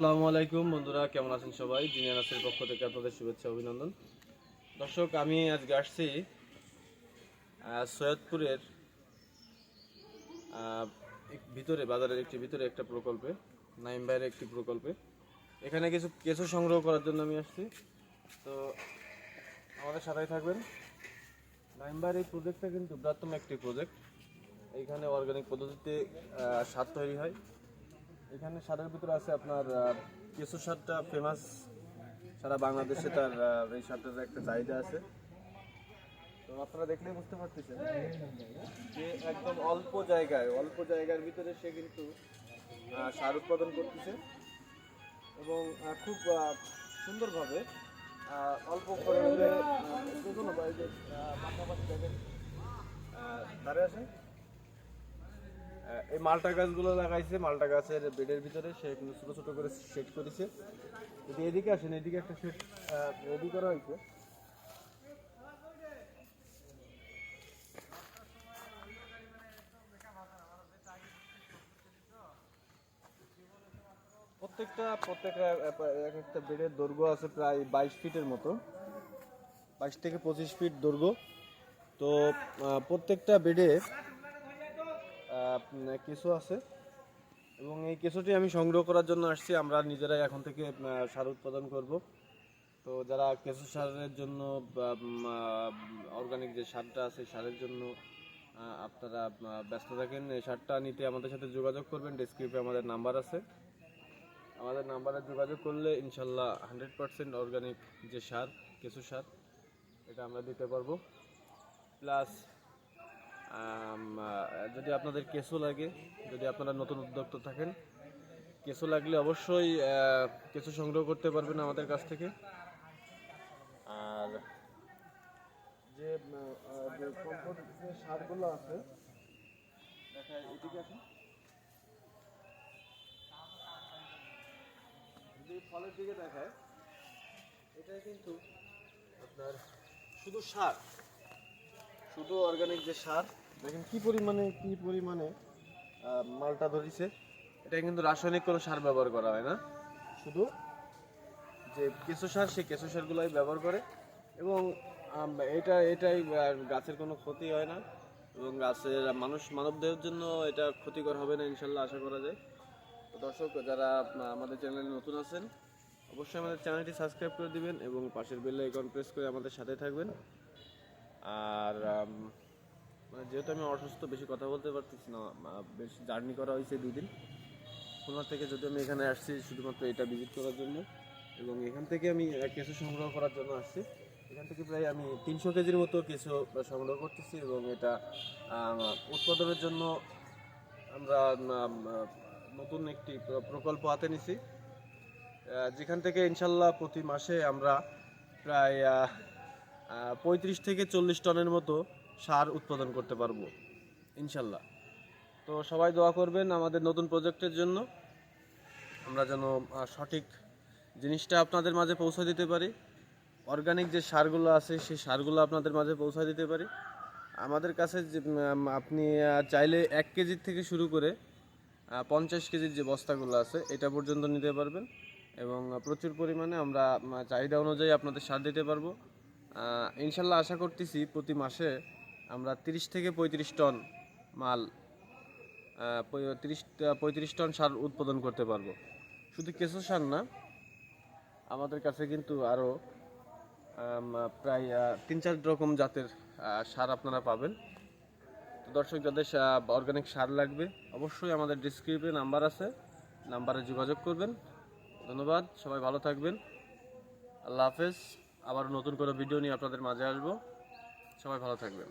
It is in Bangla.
আসসালামু আলাইকুম বন্ধুরা, কেমন আছেন সবাই? জিনিয়া নাসের পক্ষ থেকে আপনাদের শুভেচ্ছা, অভিনন্দন। দর্শক, আমি আজকে আসছি সৈয়দপুরের ভিতরে, বাজারের একটি ভিতরে একটা প্রকল্পে, নাইম ভাইয়ের একটি প্রকল্পে। এখানে কিছু কেঁচো সংগ্রহ করার জন্য আমি আসছি। তো আমাদের সাথেই থাকবেন। নাইম ভাইয়ের এই প্রজেক্টটা কিন্তু বৃহত্তম একটি প্রজেক্ট এইখানে অর্গানিক পদ্ধতিতে সার তৈরি হয়। এখানে সারের ভিতরে আছে আপনার কেঁচো সারটা ফেমাস সারা বাংলাদেশে তার এই সারটার একটা চাহিদা আছে। তো আপনারা দেখলেই বুঝতে পারতেছেন যে একদম অল্প জায়গায় অল্প জায়গার ভিতরে সে কিন্তু সার উৎপাদন করতেছে এবং খুব সুন্দরভাবে অল্প যে, পাশাপাশি দেখেন আছে আহ, এই মালটা গাছগুলো লাগাইছে, মালটা গাছের বেডের ভিতরে, সে কিন্তু ছোট ছোট করে সেট করেছে। যদি এদিকে আসেন, এদিকে একটা সেট রেডি করা হয়েছে। প্রত্যেকটা প্রত্যেকটা এক একটা বেডের দৈর্ঘ্য আছে প্রায় বাইশ ফিটের মতো। বাইশ থেকে পঁচিশ ফিট দৈর্ঘ্য। তো প্রত্যেকটা বেডে কেঁচো আছে। এবং এই কেঁচোটি আমি সংগ্রহ করার জন্য আসছি। আমরা নিজেরাই এখন থেকে সার উৎপাদন করব। তো যারা কেঁচো সারের জন্য অর্গানিক যে সারটা আছে সারের জন্য আপনারা ব্যস্ত থাকেন, এই সারটা নিতে আমাদের সাথে যোগাযোগ করবেন। ডেসক্রিপে আমাদের নাম্বার আছে। আমাদের নাম্বারে যোগাযোগ করলে ইনশাল্লাহ হান্ড্রেড পারসেন্ট অর্গানিক যে সার, কেঁচো সার, এটা আমরা দিতে পারব। প্লাস যদি আপনাদের কেঁচো লাগে, যদি আপনারা নতুন উদ্যোক্তা থাকেন, কেঁচো লাগলে অবশ্যই কেঁচো সংগ্রহ করতে পারবেন আমাদের কাছ থেকে। আর যে সারগুলো আছে আছে যদি ফলের দিকে দেখায় কিন্তু শুধু সার, শুধু অর্গানিক যে সার দেখেন কি পরিমাণে কি পরিমাণে মালটা ধরিছে। এটা কিন্তু রাসায়নিক কোনো সার ব্যবহার করা হয় না। শুধু যে কেঁচো সার, সেই কেঁচো সারগুলোই ব্যবহার করে। এবং এটা, এটাই গাছের কোনো ক্ষতি হয় না। এবং গাছের মানুষ মানবদেহের জন্য এটা ক্ষতিকর হবে না, ইনশাল্লাহ আশা করা যায়। তো দর্শক, যারা আমাদের চ্যানেলে নতুন আছেন, অবশ্যই আমাদের চ্যানেলটি সাবস্ক্রাইব করে দিবেন এবং পাশের বেল আইকন প্রেস করে আমাদের সাথে থাকবেন। আর যেহেতু আমি অসুস্থ, বেশি কথা বলতে পারতেছি না বেশ জার্নি করা হয়েছে দুই দিন। খুলনা থেকে যদি আমি এখানে আসছি, শুধুমাত্র এটা ভিজিট করার জন্য, এবং এখান থেকে আমি কেঁচো সংগ্রহ করার জন্য আসছি। এখান থেকে প্রায় আমি তিনশো কেজির মতো কেঁচো সংগ্রহ করতেছি, এবং এটা উৎপাদনের জন্য আমরা নতুন একটি প্রকল্প হাতে নিছি। যেখান থেকে ইনশাল্লাহ প্রতি মাসে আমরা প্রায় পঁয়ত্রিশ থেকে চল্লিশ টনের মতো সার উৎপাদন করতে পারব, ইনশাল্লাহ। তো সবাই দোয়া করবেন আমাদের নতুন প্রজেক্টের জন্য। আমরা যেন সঠিক জিনিসটা আপনাদের মাঝে পৌঁছে দিতে পারি। অর্গানিক যে সারগুলো আছে, সেই সারগুলো আপনাদের মাঝে পৌঁছে দিতে পারি। আমাদের কাছে আপনি চাইলে এক কেজির থেকে শুরু করে পঞ্চাশ কেজির যে বস্তাগুলো আছে, এটা পর্যন্ত নিতে পারবেন। এবং প্রচুর পরিমাণে আমরা চাহিদা অনুযায়ী আপনাদের সার দিতে পারব। ইনশাল্লাহ আশা করতেছি প্রতি মাসে আমরা তিরিশ থেকে পঁয়ত্রিশ টন মাল তিরিশ পঁয়ত্রিশ টন সার উৎপাদন করতে পারব। শুধু কেঁচো সার না, আমাদের কাছে কিন্তু আরও প্রায় তিন চার রকম জাতের সার আপনারা পাবেন। তো দর্শক, যাদের অর্গানিক সার লাগবে, অবশ্যই আমাদের ডিসক্রিপে নাম্বার আছে। নাম্বারে যোগাযোগ করবেন। ধন্যবাদ, সবাই ভালো থাকবেন। আল্লাহ হাফেজ আবার নতুন করে ভিডিও নিয়ে আপনাদের মাঝে আসব। সবাই ভালো থাকবেন।